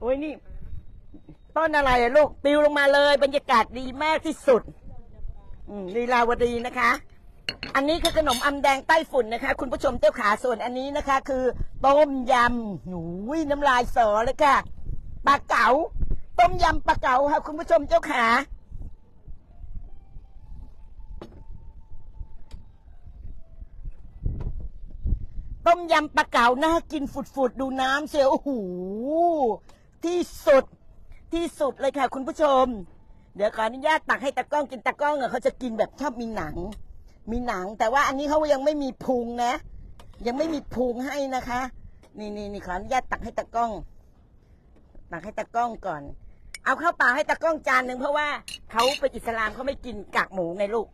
โอ้ยนี่ ต้นอะไรอะลูกติวลงมาเลย บรรยากาศดีมากที่สุดลีลาวดีนะคะ อันนี้คือขนมอำแดงใต้ฝุ่นนะคะ คุณผู้ชมเจ้าขาส่วนอันนี้นะคะ คือ ต้มยำหนูยน้ำลายสอเลยค่ะปลาเก๋าต้มยำปลาเก๋าค่ะคุณผู้ชมเจ้าขา ต้มยำปลาเก๋าน่ากินฝุดๆ ดูน้ำเสียโอ้โหที่สุดที่สุดเลยค่ะ คุณผู้ชม เดี๋ยวขออนุญาตตักให้ตากล้องกินตากล้องอะเขาจะกินแบบชอบมีหนัง มีหนัง แต่ว่าอันนี้เขายังไม่มีพุงนะ ยังไม่มีพุงให้นะคะ นี่นี่นี่ขออนุญาตตักให้ตากล้อง ตักให้ตากล้องก่อน เอาเข้าปากให้ตากล้องจานหนึ่งเพราะว่าเขาเป็นอิสลามเขาไม่กินกากหมูไงลูก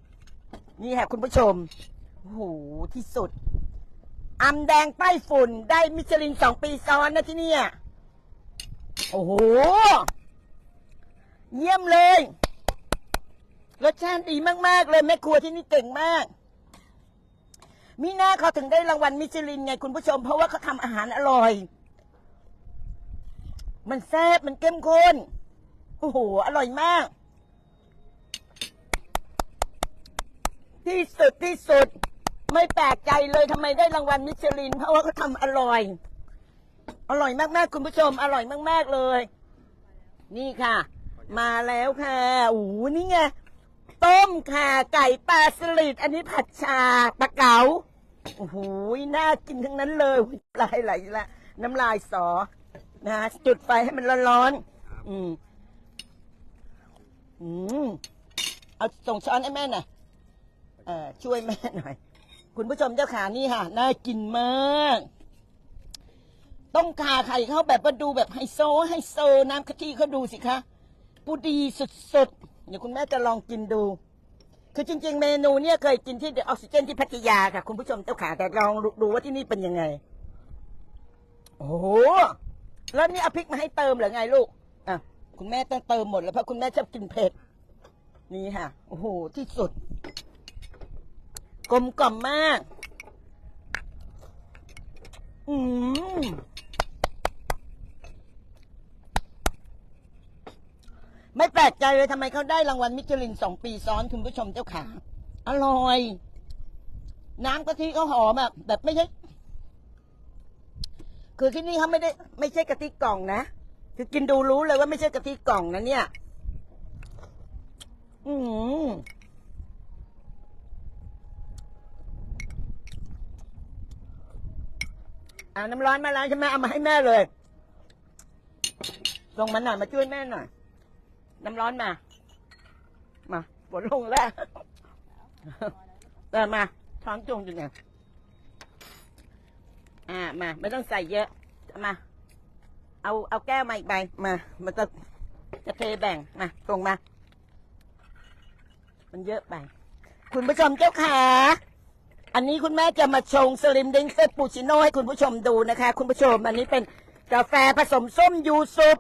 นี่ค่ะคุณผู้ชมโอ้โหที่สุด อำแดงป้ายฝุ่นได้มิชลินสองปีซ้อนนะที่เนี่ย โอ้โห เยี่ยมเลย รสชาติดีมาก ๆ เลยแม่ครัวที่นี่เก่งมาก มีหน้าเขาถึงได้รางวัลมิชลินไงคุณผู้ชม เพราะว่าเขาทำอาหารอร่อย มันแซ่บมันเข้มข้น โอ้โห อร่อยมาก ที่สุดที่สุด ไม่แปลกใจเลยทำไมได้รางวัลมิชลิน เพราะว่าเขาทำอร่อย อร่อยมากๆคุณผู้ชม อร่อยมากๆเลย นี่ค่ะ มาแล้วค่ะโอ้โหนี่ไงต้มค่ะไก่ปลาสลิดอันนี้ผัดชาปลาเก๋าโอ้โหน่ากินทั้งนั้นเลยลายไหลละน้ำลายสอนะจุดไฟให้มันร้อนๆอืมอืมเอาส่งช้อนให้แม่หน่อยเออช่วยแม่หน่อย คุณผู้ชมเจ้าขานี่ค่ะ น่ากินมาก ต้มขาไข่เขาแบบว่าดูแบบไฮโซไฮโซน้ำกะทิเขาดูสิคะปูดีสุดๆ เดี๋ยวคุณแม่จะลองกินดู คือจริง ๆ เมนูเนี่ยเคยกินที่เดอะออกซิเจนที่พัทยาค่ะ คุณผู้ชมเจ้าขาแต่ลองดูว่าที่นี่เป็นยังไง โอ้โหแล้วนี่เอาพริกมาให้เติมหรือไงลูกอะคุณแม่ต้องเติมหมดแล้วเพราะคุณแม่ชอบกินเผ็ด นี่ค่ะ โอ้โห ที่สุด กลมกล่อมมาก อืมไม่แปลกใจเลยทำไมเขาได้รางวัลมิชลินสองปีซ้อนคุณผู้ชมเจ้าขา อร่อย น้ำกะทิเขาหอมแบบแบบไม่ใช่ คือที่นี่เขาไม่ได้ ไม่ใช่กะทิกล่องนะ คือกินดูรู้เลยว่าไม่ใช่กะทิกล่องนะเนี่ย อืม อาน้ำร้อนมาแล้วใช่ไหมเอามาให้แม่เลยส่งมาหน่อยมาช่วยแม่หน่อยน้ำร้อนมา มาฝนลงแล้วเออมาท้องจุงอยู่เนี่ยอ่ามา ไม่ต้องใส่เยอะมา เอาเอาแก้วมาอีกใบมามันจะจะเทแบ่งมาตรงมา มันเยอะไป คุณผู้ชมเจ้าขา อันนี้คุณแม่จะมาชงสลิมดิงเซตปูชิโน่ให้คุณผู้ชมดูนะคะ คุณผู้ชม อันนี้เป็นกาแฟผสมส้มยูสุป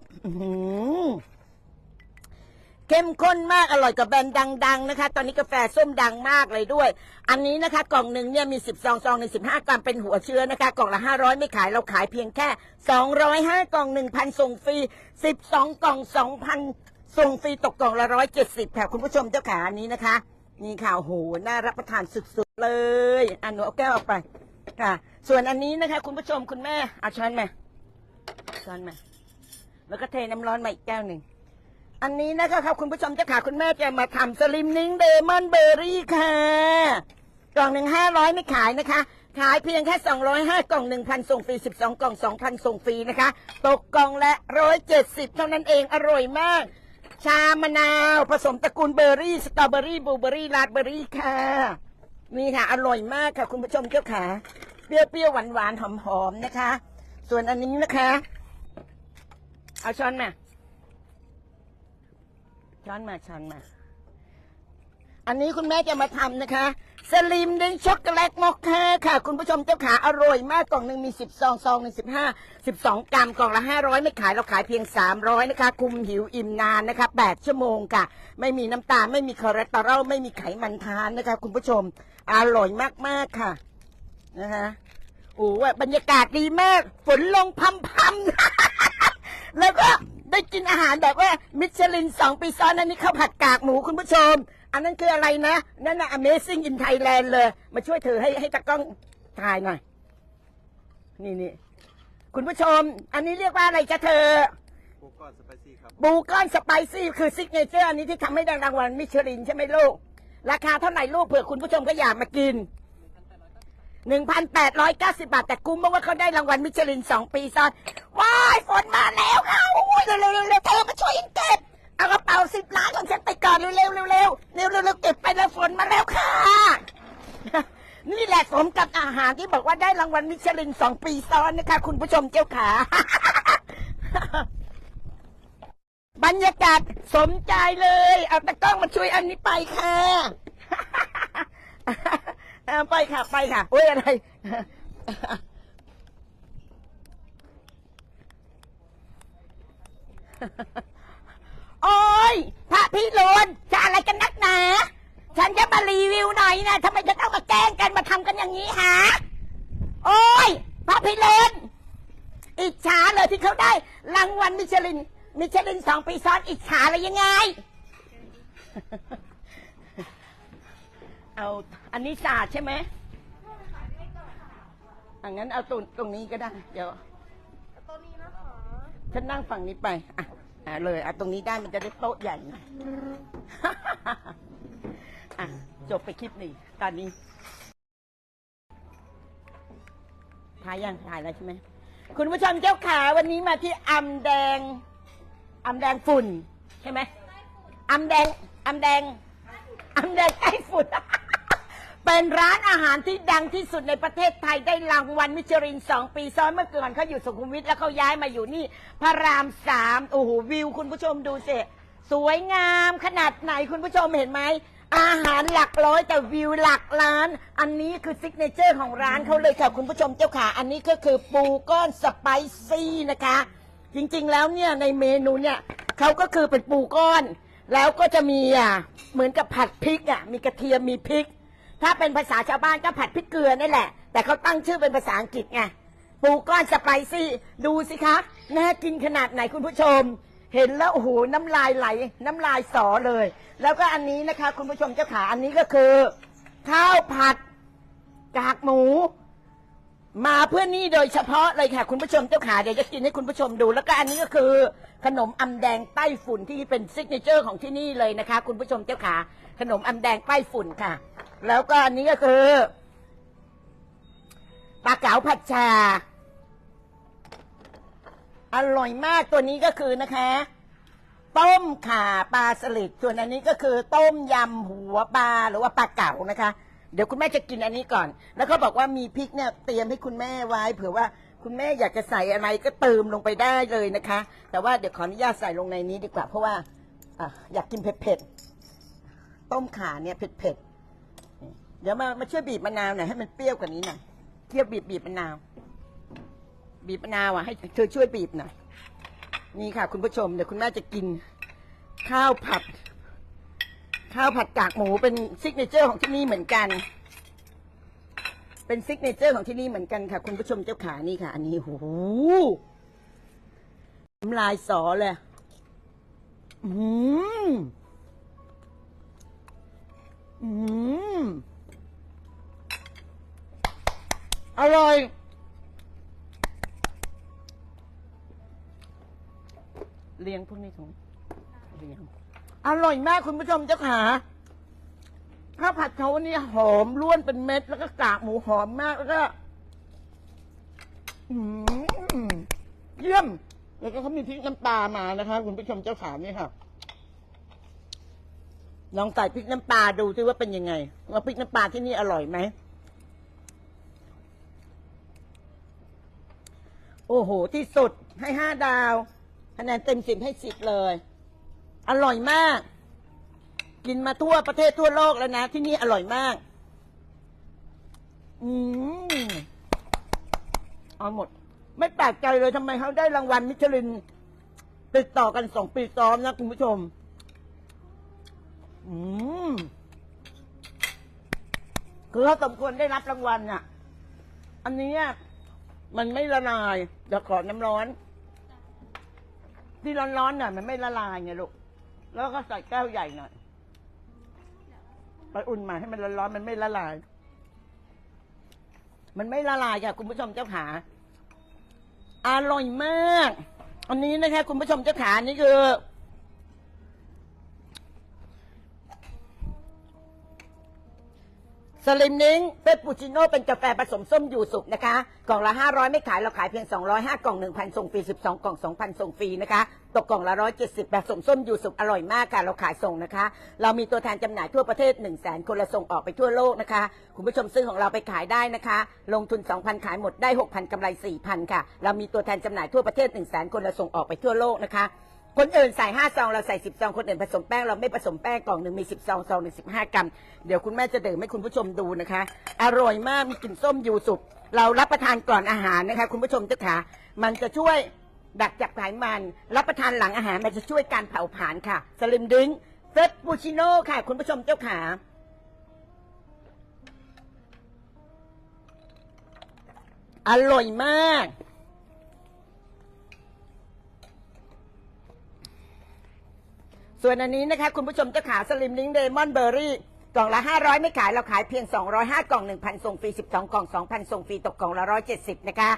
เข้มข้นมากอร่อยกับแบรนด์ดัง ๆ นะคะ ตอนนี้กาแฟส้มดังมากเลยด้วย อันนี้นะคะ กล่องหนึ่งเนี่ยมีสิบซองซองในสิบห้ากรัมเป็นหัวเชื้อนะคะ กล่องละห้าร้อยไม่ขายเราขายเพียงแค่สองร้อยห้ากล่องหนึ่งพันส่งฟรีสิบสองกล่องสองพันส่งฟรีตกกล่องละร้อยเจ็ดสิบค่ะคุณผู้ชมเจ้าขาอันนี้นะคะ นี่ค่ะโอ้โหน่ารับประทานสุดๆเลยอันหนูเอาแก้วออกไปค่ะ ส่วนอันนี้นะคะ คุณผู้ชมคุณแม่เอาช้อนมาช้อนมาแล้วก็เทน้ำร้อนมาอีกแก้วหนึ่งอันนี้นะคะครับคุณผู้ชมเจ้าขาคุณแม่จะมาทำสลิมนิ้งเดมอนเบอร์รี่ค่ะกล่องหนึ่งห้าร้อยไม่ขายนะคะ ขายเพียงแค่สองร้อยห้ากล่องหนึ่งพันส่งฟรีสิบสองกล่องสองพันส่งฟรีนะคะ ตกกล่องละร้อยเจ็ดสิบเท่านั้นเองอร่อยมาก ชามะนาว ผสมตระกูลเบอร์รี่ สตรอเบอร์รี่บลูเบอร์รี่ราสเบอร์รี่ค่ะ นี่ค่ะ อร่อยมากค่ะ คุณผู้ชมเจ้าขาเปรี้ยวๆหวานๆหอมๆนะคะ ส่วนอันนี้นะคะ เอาช้อนมาช้อนมาช้อนมา อันนี้คุณแม่จะมาทำนะคะ สลิมเด้งช็อกโกแลตมอคค่าค่ะ คุณผู้ชมเจ้าขาอร่อยมากกล่องหนึ่งมีสิบซองซองหนึ่งสิบห้าสิบสองกรัมกล่องละห้าร้อยไม่ขายเราขายเพียงสามร้อยนะคะ คุมหิวอิ่มนานนะคะแปดชั่วโมงค่ะ ไม่มีน้ำตาลไม่มีคอเลสเตอรอลไม่มีไขมันทานนะคะ คุณผู้ชมอร่อยมากๆค่ะนะคะโอ้บรรยากาศดีมาก ฝนลงพำพำได้กินอาหารแบบว่ามิชลินสองปีซ้อนอันนี้ข้าวผัดกากหมูคุณผู้ชม อันนั้นคืออะไรนะ นั่นน่ะ Amazing in Thailand เลย มาช่วยถือให้ให้ตากล้องถ่ายหน่อย นี่นี่คุณผู้ชม อันนี้เรียกว่าอะไรจะเธอ ปูก้อนสไปซี่ครับ บูก้อนสไปซี่คือซิกเนเจอร์อันนี้ที่ทำให้ได้รางวัลมิชลินใช่ไหมลูก ราคาเท่าไหร่ลูกเผื่อคุณผู้ชมก็อยากมากิน 1,890 บาท แต่คุ้มเพราะว่าเขาได้รางวัลมิชลิน 2 ปีซ้อน ว้ายฝนมาแล้วค่ะโอ้ยเร็วเร็วเร็วเร็วเธอมาช่วยกันเก็บ เอากระเป๋าสิบล้านของฉันไปก่อนเร็วเร็วเร็วเร็วเร็วเร็วเร็วเก็บไปแล้วฝนมาแล้วค่ะ นี่แหละสมกับอาหารที่บอกว่าได้รางวัลมิชลิน2ปีซ้อนนะคะ คุณผู้ชมเจ้าขาบรรยากาศสมใจเลย เอาตะกล้องมาช่วยอันนี้ไปค่ะไปค่ะไปค่ะโอ้ยอะไร โอ้ยพระพี่โลนจะอะไรกันนักหนา ฉันจะมารีวิวหน่อยนะทำไมจะต้องมาแกล้งกันมาทำกันอย่างนี้หาโอ้ยพระพี่โลนอิจฉาเลยที่เขาได้รางวัลมิชลิน มิชลินสองปีซ้อนอิจฉาเลยยังไง เอาอันนี้สาดใช่ไหมอังั้นเอาตรงตรงนี้ก็ได้ เดี๋ยวตัวนี้นะคะฉันนั่งฝั่งนี้ไปอะ อะเลยเอาตรงนี้ได้มันจะได้โต๊ะใหญ่หน่อยอะจบไปคลิปนี้ตอนนี้ถ่ายยังถ่ายแล้วใช่ไหมคุณผู้ชมเจ้าขาวันนี้มาที่อำแดงอำแดงฝุ่นใช่ไหมอำแดงอำแดงอำแดงใต้ฝุ่น เป็นร้านอาหารที่ดังที่สุดในประเทศไทยได้รางวัลมิชลินสองปีซ้อนเมื่อก่อนเขาอยู่สุขุมวิทแล้วเขาย้ายมาอยู่นี่ พระรามสามโอ้โหวิวคุณผู้ชมดูสิสวยงามขนาดไหนคุณผู้ชมเห็นไหมอาหารหลักร้อยแต่วิวหลักล้าน อันนี้คือซิกเนเจอร์ของร้านเขาเลยค่ะคุณผู้ชมเจ้าขาอันนี้ก็คือปูก้อนสไปซี่นะคะ จริงๆแล้วเนี่ยในเมนูเนี่ยเขาก็คือเป็นปูก้อน แล้วก็จะมีอะเหมือนกับผัดพริกอะมีกระเทียมมีพริก ถ้าเป็นภาษาชาวบ้านก็ผัดพริกเกลือนี่แหละ แต่เขาตั้งชื่อเป็นภาษาอังกฤษไงปูก้อนสไปซี่ ดูสิคะ น่ากินขนาดไหนคุณผู้ชม เห็นแล้วโอ้โหน้ำลายไหล น้ำลายสอเลย แล้วก็อันนี้นะคะ คุณผู้ชมเจ้าขาอันนี้ก็คือ ข้าวผัดกากหมู มาเพื่อนี่โดยเฉพาะเลยค่ะ คุณผู้ชมเจ้าขาเดี๋ยวจะกินให้คุณผู้ชมดู แล้วก็อันนี้ก็คือ ขนมอำแดงใต้ฝุ่นที่เป็นซิกเนเจอร์ของที่นี่เลยนะคะ คุณผู้ชมเจ้าขาขนมอำแดงใต้ฝุ่นค่ะ แล้วก็อันนี้ก็คือปลาเก๋าผัดชา อร่อยมากตัวนี้ก็คือนะคะ ต้มข่าปลาสลิดส่วนอันนี้ก็คือ ต้มยำหัวปลาหรือว่าปลาเก๋านะคะ เดี๋ยวคุณแม่จะกินอันนี้ก่อน แล้วเขาบอกว่ามีพริกเนี่ยเตรียมให้คุณแม่ไว้ เผื่อว่าคุณแม่อยากจะใส่อะไรก็เติมลงไปได้เลยนะคะ แต่ว่าเดี๋ยวขออนุญาตใส่ลงในนี้ดีกว่า เพราะว่าออยากกินเผ็ดๆต้มข่าเนี่ยเผ็ดๆ เดี๋ยวมามาช่วยบีบมะนาวหน่อยให้มันเปรี้ยวกว่านี้หน่อยเคี่ยวบีบบีบมะนาว บีบมะนาวอะให้เธอช่วยบีบหน่อยนี่ค่ะ คุณผู้ชมเดี๋ยวคุณแม่จะกิน ข้าวผัด ข้าวผัดกากหมูเป็นซิกเนเจอร์ของที่นี่เหมือนกัน เป็นซิกเนเจอร์ของที่นี่เหมือนกันค่ะ คุณผู้ชมเจ้าขานี่ค่ะ อันนี้โอ้โหน้ำลายสอเลยอืมอืม อร่อย เลี้ยงพวกนี้ถุงเลี้ยง อร่อยมากคุณผู้ชมเจ้าขาข้าวผัดเขาเนี่ยหอมล้วนเป็นเม็ด แล้วก็กากหมูหอมมากแล้วก็เยี่ยม แล้วก็เขามีพริกน้ำปลามานะคะ คุณผู้ชมเจ้าขานี่ค่ะลองใส่พริกน้ำปลาดูซิว่าเป็นยังไงว่าพริกน้ำปลาที่นี่อร่อยไหม โอ้โห ที่สุดให้ห้าดาวคะแนนเต็มสิบให้สิบเลย อร่อยมาก กินมาทั่วประเทศทั่วโลกแล้วนะ ที่นี่อร่อยมาก อืมเอาหมด ไม่แปลกใจเลยทำไมเขาได้รางวัลมิชลิน ติดต่อกันสองปีซ้อนนะคุณผู้ชม อืมคือเขาสมควรได้รับรางวัลอะ อันนี้ มันไม่ละลายเดี๋ยวขอน้ำร้อน ที่ร้อนๆหน่อยมันไม่ละลายไงลูก แล้วก็ใส่แก้วใหญ่หน่อยไปอุ่นมาให้มันร้อนๆมันไม่ละลาย มันไม่ละลายค่ะคุณผู้ชมเจ้าขาอร่อยมาก อันนี้นะคะคุณผู้ชมเจ้าขานี่คือ สลิมนิ้งเปปปูชิโน่เป็นกาแฟผสมส้มยูสุกนะคะ กล่องละ 500 ไม่ขาย เราขายเพียง 205 กล่อง 1,000 ส่งฟรี 12 กล่อง 2,000 ส่งฟรีนะคะ ตกกล่องละ 170ผสมส้มยูสุกอร่อยมากค่ะ เราขายส่งนะคะ เรามีตัวแทนจำหน่ายทั่วประเทศ 1 0 0 0 0แคนละส่งออกไปทั่วโลกนะคะ คุณผู้ชมซื้อของเราไปขายได้นะคะ ลงทุน 2,000 ขายหมดได้ 6,000กำไร 4,000 ค่ะ เรามีตัวแทนจำหน่ายทั่วประเทศ 1 0 0 0 0แคนละส่งออกไปทั่วโลกนะคะ คนอื่นใส่ห้าซองเราใส่สิบซองคนอื่นผสมแป้งเราไม่ผสมแป้งกล่องหนึ่งมีสิบซองซองหนึ่งสิบห้ากรัมเดี๋ยวคุณแม่จะดื่มให้คุณผู้ชมดูนะคะ อร่อยมากมีกลิ่นส้มยูสุกเรารับประทานก่อนอาหารนะคะ คุณผู้ชมเจ้าขามันจะช่วยดักจับไขมัน รับประทานหลังอาหารมันจะช่วยการเผาผลาญค่ะ สลิมดึงเฟสปูชิโน่ค่ะ คุณผู้ชมเจ้าขาอร่อยมาก ส่วนอันนี้นะคะ คุณผู้ชมจะขาสลิมลิงเดมอนเบอร์รี่กล่องละ 500 ไม่ขาย เราขายเพียง 205 กล่อง 1,000 ส่งฟรี 12 กล่อง 2,000 ส่งฟรี ตกกล่องละ 170 นะคะ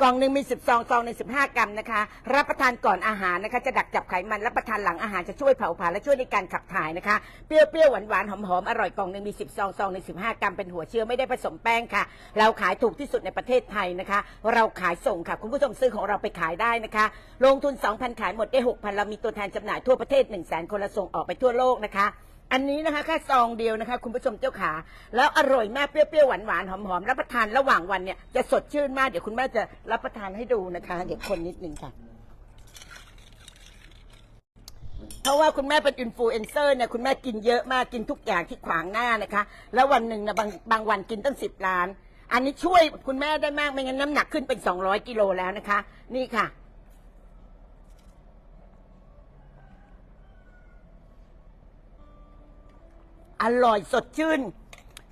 กล่องหนึ่งมี12ซองใน15 กรัมนะคะ รับประทานก่อนอาหารนะคะ จะดักจับไขมัน รับประทานหลังอาหารจะช่วยเผาผลาญและช่วยในการขับถ่ายนะคะ เปรี้ยวๆ หวานๆ หอมๆ อร่อยกล่องหนึ่งมี 10 ซอง ซองใน15 กรัม เป็นหัวเชื้อไม่ได้ผสมแป้งค่ะ เราขายถูกที่สุดในประเทศไทยนะคะ เราขายส่งค่ะ คุณผู้ชมซื้อของเราไปขายได้นะคะ ลงทุน 2,000 ขายหมดได้ 6,000 เรามีตัวแทนจำหน่ายทั่วประเทศ 1 0 0 0 0แคนละส่งออกไปทั่วโลกนะคะ อันนี้นะคะแค่ซองเดียวนะคะ คุณผู้ชมเจ้าขา แล้วอร่อยมากเปรี้ยวๆหวานๆหอมๆรับประทานระหว่างวันเนี่ยจะสดชื่นมากเดี๋ยวคุณแม่จะรับประทานให้ดูนะคะ เดี๋ยวคนนิดนึงค่ะ เพราะว่าคุณแม่เป็นอินฟลูเอนเซอร์เนี่ยคุณแม่กินเยอะมากกินทุกอย่างที่ขวางหน้านะคะ แล้ววันหนึ่งนะบางบางวันกินตั้งสิบล้าน อันนี้ช่วยคุณแม่ได้มากไม่งั้นน้ำหนักขึ้นเป็นสองร้อยกิโลแล้วนะคะ นี่ค่ะ อร่อยสดชื่น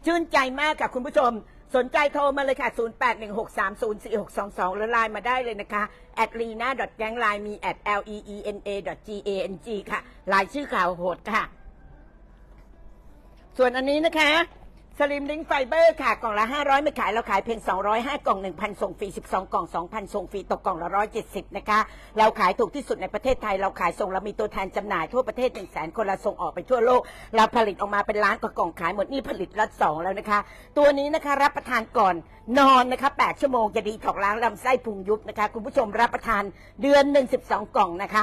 ชื่นใจมากค่ะคุณผู้ชม สนใจโทรมาเลยค่ะ 0816304622หรือไลน์มาได้เลยนะคะแอดลีน่า g a n g ไลน์มี at l e e n a g a n g ค่ะลายชื่อข่าวโหดค่ะ ส่วนอันนี้นะคะ สลิมลิงไฟเบอร์ค่ะ กล่องละ 500 ไม่ขายเราขายเพียง 205 กล่อง 1,000 ส่งฟรี 12 กล่อง 2,000 ส่งฟรีตกกล่องละ 170 นะคะ เราขายถูกที่สุดในประเทศไทย เราขายส่งเรามีตัวแทนจำหน่ายทั่วประเทศ 1 0 0 0 0 0 คนเราส่งออกไปทั่วโลก เราผลิตออกมาเป็นล้านกว่ากล่องขายหมดนี่ผลิตล็อตสองแล้วนะคะ ตัวนี้นะคะรับประทานก่อน นอนนะคะ8ชั่วโมงจะดีถอกล้างลำไส้พุงยุบนะคะ คุณผู้ชมรับประทานเดือนหนึ่ง12 กล่องนะคะ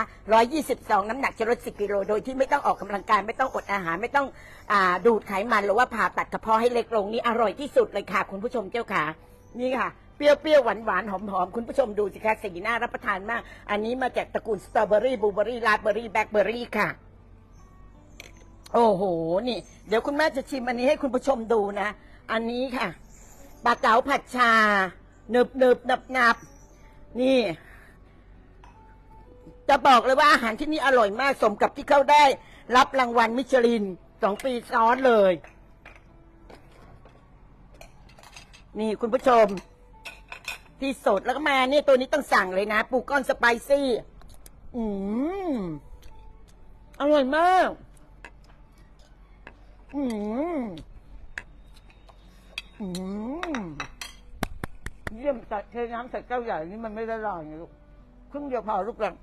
122 น้ำหนักจะลด 10กิโลโดยที่ไม่ต้องออกกำลังกายไม่ต้องอดอาหารไม่ต้องอาดูดไขมันหรือว่าผ่าตัดกระเพาะให้เล็กลงนี่อร่อยที่สุดเลยค่ะ คุณผู้ชมเจ้าค่ะ นี่ค่ะ เปรี้ยวๆ หวานๆ หอมๆ คุณผู้ชมดูสิคะสีหน้ารับประทานมาก อันนี้มาจากตระกูลสตรอเบอรี่บลูเบอรี่ราสเบอรี่แบล็คเบอรี่ค่ะโอ้โห นี่ เดี๋ยวคุณแม่จะชิมอันนี้ให้คุณผู้ชมดูนะ อันนี้ค่ะ ปลาเก๋าผัดชาหนึบหนึบหนับหนับนี่ จะบอกเลยว่าอาหารที่นี่อร่อยมากสมกับที่เขาได้ รับรางวัลมิชลินสองปีซ้อนเลย นี่คุณผู้ชม ที่สดแล้วก็มาเนี่ยตัวนี้ต้องสั่งเลยนะ ปูก้อนสไปซี่ อืมอร่อยมาก อืม อืมเยี่ยมใส่เทน้ำใส่แก้วใหญ่นี่มันไม่ละลายไงลูกครึ่งเดียวพอลูกหลัง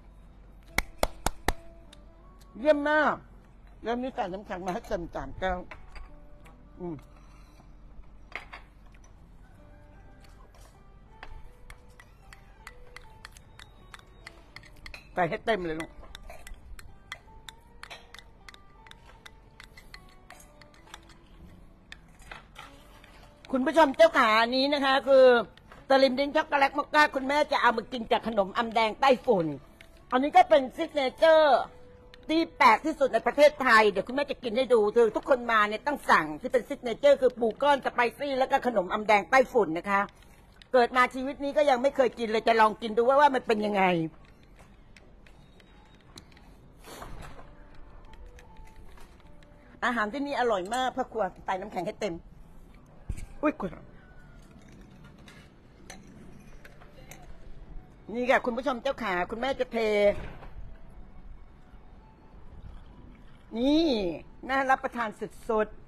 เยี่ยมมากแล้วมีใส่น้ำแข็งมาให้เต็มจานแก้วอืมใส่ให้เต็มเลยลูก คุณผู้ชมเจ้าขานี้นะคะ คือสลิมดิ้งช็อกโกแลตมอคก้าคุณแม่จะเอามากินกับขนมอำแดงใต้ฝุ่น อันนี้ก็เป็นซิกเนเจอร์ที่แปลกที่สุดในประเทศไทย เดี๋ยวคุณแม่จะกินให้ดูคือทุกคนมาเนี่ยต้องสั่งที่เป็นซิกเนเจอร์คือปูก้อนสไปซี่แล้วก็ขนมอำแดงใต้ฝุ่นนะคะ เกิดมาชีวิตนี้ก็ยังไม่เคยกินเลยจะลองกินดูว่าว่ามันเป็นยังไงอาหารที่นี่อร่อยมากพ่อครัวใส่น้ำแข็งให้เต็ม อุ้ยคุณนี่ค่ะคุณผู้ชมเจ้าขา คุณแม่จะเท นี่น่ารับประทานสุดๆ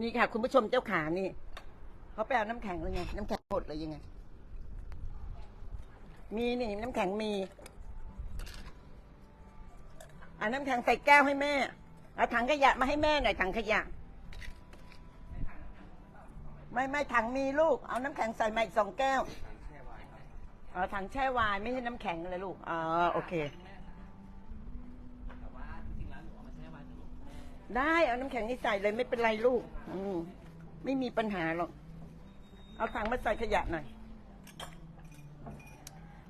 นี่ค่ะ คุณผู้ชมเจ้าขานี่เขาไปเอาน้ำแข็งเลยไง น้ำแข็งหมดเลยยังไง มีนี่น้ำแข็งมี อาน้ำแข็งใส่แก้วให้แม่เอาถังขยะมาให้แม่หน่อยถังขยะ ไม่ไม่ถังมีลูก เอาน้ำแข็งใส่มาอีกสองแก้วเอ๋อถังแช่ไวายไม่ใช่น้ำแข็งเลยลูกอ๋อโอเค ได้เอาน้ำแข็งนี่ใส่เลยไม่เป็นไรลูก อืมไม่มีปัญหาหรอก เอาถังมาใส่ขยะหน่อย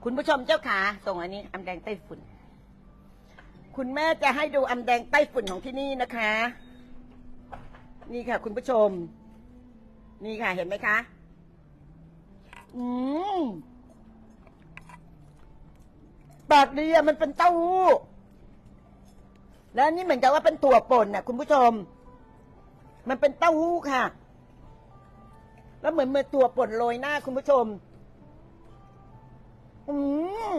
คุณผู้ชมเจ้าขาส่งอันนี้อำแดงไต้ฝุ่น คุณแม่จะให้ดูอำแดงไต้ฝุ่นของที่นี่นะคะ นี่ค่ะ คุณผู้ชม นี่ค่ะเห็นไหมคะ อืมปากดีอะมันเป็นเต้าหู้แล้วนี่เหมือนกับว่าเป็นถั่วป่นน่ะ คุณผู้ชม มันเป็นเต้าหู้ค่ะ แล้วเหมือนเมื่อถั่วป่นโรยหน้า คุณผู้ชม อืม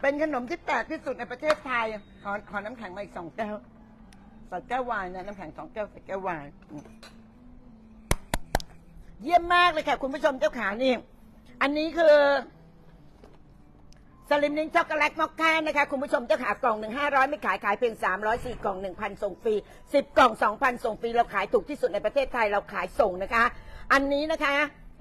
เป็นขนมที่แปลกที่สุดในประเทศไทย ขอขอน้ำแข็งมาอีกสองแก้วใส่แก้ววายนะน้ำแข็งสองแก้วใส่แก้ววายเยี่ยมมากเลยค่ะ คุณผู้ชมเจ้าขานี่ อันนี้คือสลิมลิงช็อกโกแลตมอคค่านะคะ คุณผู้ชมเจ้าขากล่องหนึ่งห้าร้อยไม่ขายขายเพียงสามร้อยสี่กล่องหนึ่งพันส่งฟรีสิบกล่องสองพันส่งฟรี เราขายถูกที่สุดในประเทศไทยเราขายส่งนะคะ อันนี้นะคะ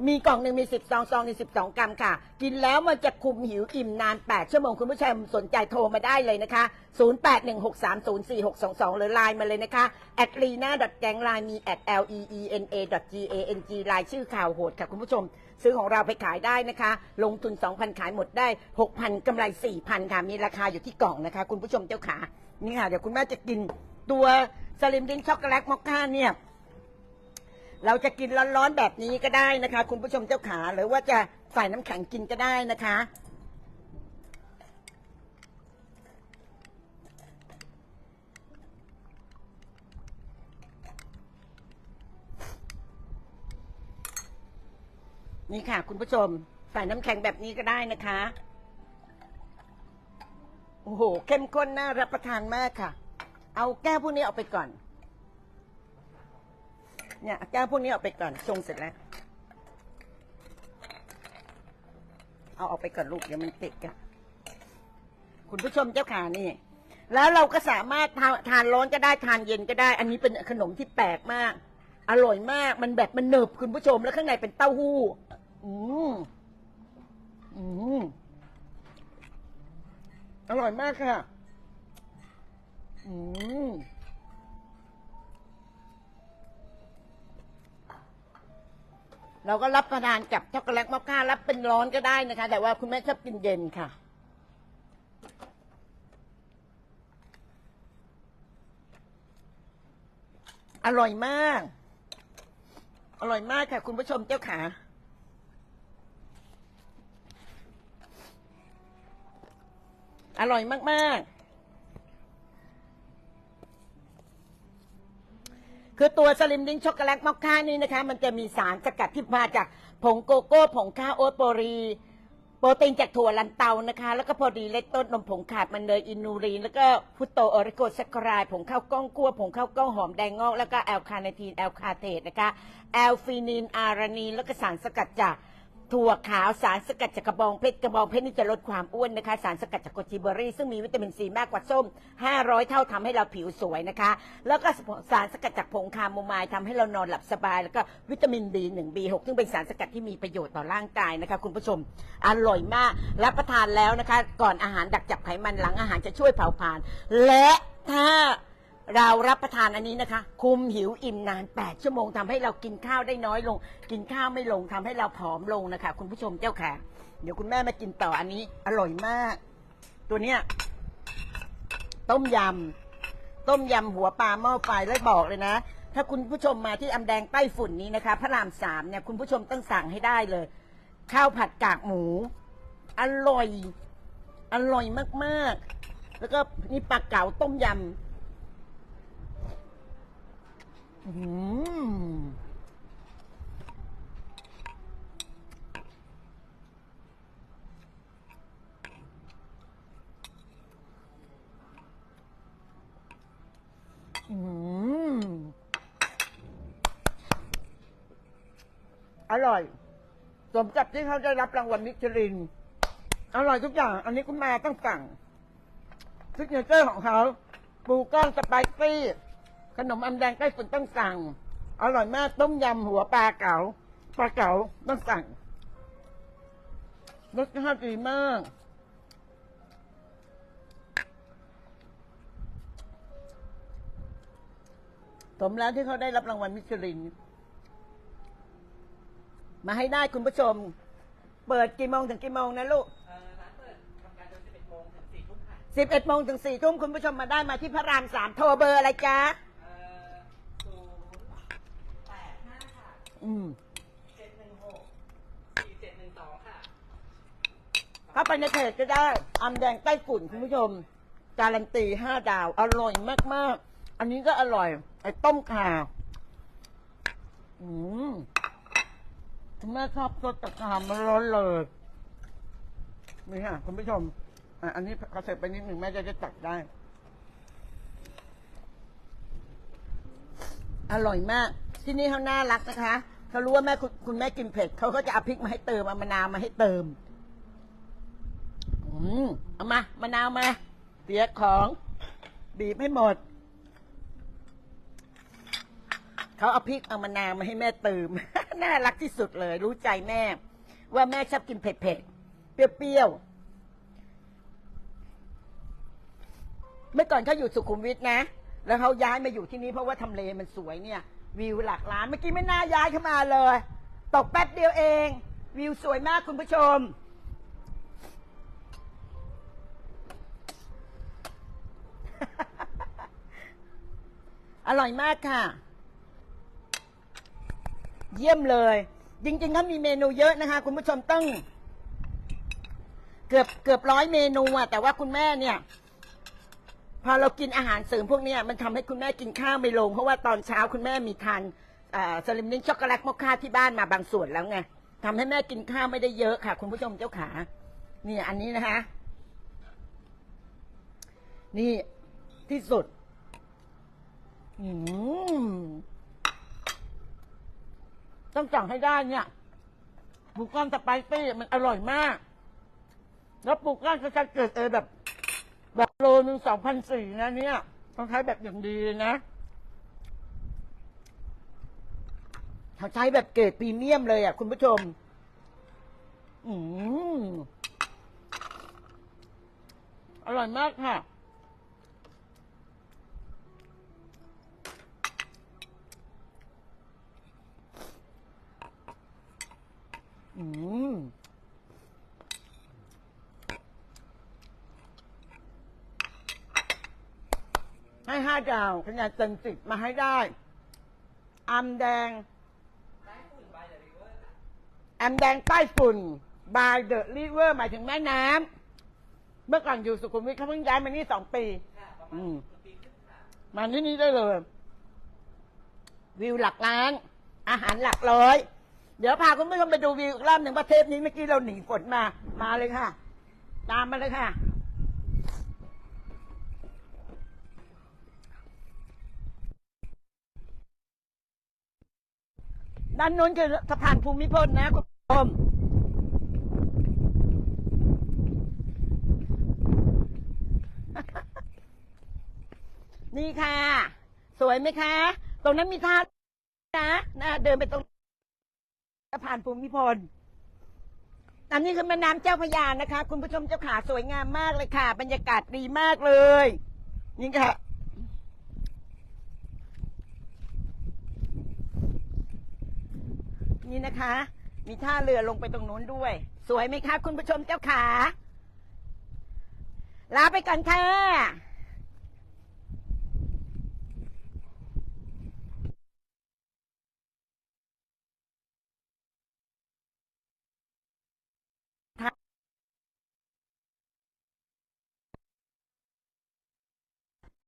มีกล่องหนึ่งมีสิบซอง ซองในสิบสองกรัมค่ะ กินแล้วมันจะคุมหิวอิ่มนานแปดชั่วโมง คุณผู้ชมสนใจโทรมาได้เลยนะคะ 0816304622 หรือไลน์มาเลยนะคะ at lena g a n g line มี at l e e n a g a n g ไลน์ชื่อข่าวโหดค่ะคุณผู้ชม ซื้อของเราไปขายได้นะคะ ลงทุน 2,000 ขายหมดได้ 6,000กำไร 4,000 ค่ะ มีราคาอยู่ที่กล่องนะคะ คุณผู้ชมเจ้าขานี่ค่ะ เดี๋ยวคุณแม่จะกินตัวสลิมดิงช็อกโกแลตมอคค่าเนี่ย เราจะกินร้อนๆแบบนี้ก็ได้นะคะ คุณผู้ชมเจ้าขาหรือว่าจะใส่น้ำแข็งกินก็ได้นะคะ นี่ค่ะ คุณผู้ชมใส่น้ำแข็งแบบนี้ก็ได้นะคะ โอ้โห เข้มข้นน่ารับประทานมากค่ะ เอาแก้วพวกนี้ออกไปก่อน เนี่ยแก้วพวกนี้ออกไปก่อนชงเสร็จแล้ว เอาออกไปก่อนลูกเดี๋ยวมันติดกันคุณผู้ชมเจ้าขานี่ แล้วเราก็สามารถทานทานร้อนก็ได้ทานเย็นก็ได้ อันนี้เป็นขนมที่แปลกมาก อร่อยมากมันแบบมันหนึบคุณผู้ชมแล้วข้างในเป็นเต้าหู้ อืมอืมอร่อยมากค่ะ อืม เราก็รับประทานกับช็อกโกแลตมอคค่ารับเป็นร้อนก็ได้นะคะ แต่ว่าคุณแม่ชอบกินเย็นค่ะ อร่อยมาก อร่อยมากค่ะ คุณผู้ชมเจ้าขาอร่อยมาก ๆ คือตัวสลิมดิ้งช็อกโกแลตมอคค่านี่นะคะ มันจะมีสารสกัดที่มาจากผงโกโก้ ผงข้าวโอ๊ตโปรี โปรตีนจากถั่วลันเตานะคะ แล้วก็พอดีเลตต้นนมผงขาดมันเนยอินูรีน แล้วก็พุตโตออริโกแซคคารายผงข้าวกล้องกั้วผงข้าวกล้องหอมแดงงอก แล้วก็แอลคาเนทีนแอลคาเทตนะคะแอลฟีนินอารานีนแล้วก็สารสกัดจาก ถั่วขาวสารสกัดจากกระบองเพชรกระบองเพชรนี่จะลดความอ้วนนะคะ สารสกัดจากโกจิเบอรี่ ซึ่งมีวิตามินซีมากกว่าส้ม 500 เท่าทำให้เราผิวสวยนะคะ แล้วก็สารสกัดจากผงคาโมไมล์ทำให้เรานอนหลับสบาย แล้วก็วิตามิน B1 B6 ซึ่งเป็นสารสกัดที่มีประโยชน์ต่อร่างกายนะคะคุณผู้ชมอร่อยมากรับประทานแล้วนะคะ ก่อนอาหารดักจับไขมันหลังอาหารจะช่วยเผาผลาญและถ้า เรารับประทานอันนี้นะคะ คุมหิวอิ่มนาน 8 ชั่วโมงทำให้เรากินข้าวได้น้อยลง กินข้าวไม่ลงทำให้เราผอมลงนะคะ คุณผู้ชมเจ้าค่ะ เดี๋ยวคุณแม่มากินต่ออันนี้ อร่อยมาก ตัวเนี้ยต้มยำ ต้มยำหัวปลาหม้อไฟแล้วบอกเลยนะ ถ้าคุณผู้ชมมาที่อำแดงใต้ฝุ่นนี้นะคะ พระรามสามเนี่ยคุณผู้ชมต้องสั่งให้ได้เลย ข้าวผัดกากหมู อร่อย อร่อยมากๆ แล้วก็นี่ปลาเก๋าต้มยำ อร่อย สมกับที่เขาได้รับรางวัลมิชลิน อร่อยทุกอย่าง อันนี้คุณแม่ต้องสั่งซิกเนเจอร์ของเขา ปูก้อนสไปซี่ ขนมอันแดงใกล้ฝุ่นต้องสั่ง อร่อยมากต้มยำหัวปลาเก๋าปลาเก๋าต้องสั่งรสชาติดีมากสมแล้วที่เขาได้รับรางวัลมิชลิน มาให้ได้คุณผู้ชม เปิดกี่โมงถึงกี่โมงนะลูกเอ่อร้านเปิดทำการจน11โมงถึง4ทุ่มค่ะสิบเอ็ดโมงถึงสี่ทุ่มคุณผู้ชมมาได้มาที่พระรามสามโทรเบอร์อะไรจ๊ะ เอ่อศูนย์แปดห้าค่ะ อืมเจ็ดหนึ่งหกสี่เจ็ดหนึ่งสองค่ะ เข้าไปในเพจก็ได้อำแดงใต้ฝุ่นคุณผู้ชม การันตีห้าดาว อร่อยมาก ๆ อันนี้ก็อร่อย ไอ้ต้มข่าอืมคุณแม่ชอบสดกับข่ามันร้อนเลยนี่ค่ะคุณผู้ชมอะอันนี้เขาเสร็จไปนิดหนึ่งแม่จะจะตักได้ อร่อยมาก ที่นี่เขาน่ารักนะคะ เขารู้ว่าแม่คุณคุณแม่กินเผ็ดเขาก็จะเอาพริกมาให้เติมเอามะนาวมาให้เติม อืมเอามามะนาวมาเสียของบีบให้หมด เขาเอาพริกเอามะนาวมาให้แม่เติม น่ารักที่สุดเลย รู้ใจแม่ ว่าแม่ชอบกินเผ็ดๆ เปรี้ยวๆ เมื่อก่อนเขาอยู่สุขุมวิทนะ แล้วเขาย้ายมาอยู่ที่นี่เพราะว่าทำเลมันสวยเนี่ย วิวหลักล้านเมื่อกี้ไม่น่าย้ายเข้ามาเลย ตกแป๊บเดียวเอง วิวสวยมากคุณผู้ชม อร่อยมากค่ะ เยี่ยมเลย จริงๆเขามีเมนูเยอะนะคะ คุณผู้ชมต้อง เกือบเกือบร้อยเมนูอะแต่ว่าคุณแม่เนี่ย พอเรากินอาหารเสริมพวกเนี้ยมันทำให้คุณแม่กินข้าวไม่ลง เพราะว่าตอนเช้าคุณแม่มีทานสลิมนิ่งช็อกโกแลตมอคค่าที่บ้านมาบางส่วนแล้วไงทำให้แม่กินข้าวไม่ได้เยอะค่ะ คุณผู้ชมเจ้าขานี่อันนี้นะคะ นี่ที่สุดต้องสั่งให้ได้เนี่ยปูก้อนสไปซี่มันอร่อยมาก แล้วปูก้อนก็จะเกิดเออแบบ โลหนึ่งสองพันสี่นะเนี่ยต้องใช้แบบอย่างดีนะเขาใช้แบบเกรดพรีเมียมเลยอะ คุณผู้ชม อืมอร่อยมากค่ะ อืม ให้ห้าดาวคะแนนเต็มสิบมาให้ได้อำแดงได้ฝุ่นใบเดลิเวอร์ค่ะอำแดงใต้ฝุ่น by the river หมายถึงแม่น้ำเมื่อก่อนอยู่สุขุมวิทเขาเพิ่งย้ายมานี่สองปีมาอืณมปีครึ่งค่ะมาที่นี่ได้เลย วิวหลักล้าน อาหารหลักร้อย เดี๋ยวพาคุณผู้ชมไปดูวิวอีกรอบหนึ่งประเทศนี้เมื่อกี้เราหนีฝนมา มาเลยค่ะ ตามมาเลยค่ะ ด้านนู้นคือสะพานภูมิพลนะคุณผู้ชมนี่ค่ะ สวยไหมคะ ตรงนั้นมีท่านะนะเดินไปตรงสะพานภูมิพลอันนี้คือแม่น้ำเจ้าพยานะคะ คุณผู้ชมเจ้าขาสวยงามมากเลยค่ะ บรรยากาศดีมากเลย นี่ค่ะ นี่นะคะ มีท่าเรือลงไปตรงนู้นด้วย สวยไหมคะคุณผู้ชมเจ้าขา ลาไปก่อนค่ะ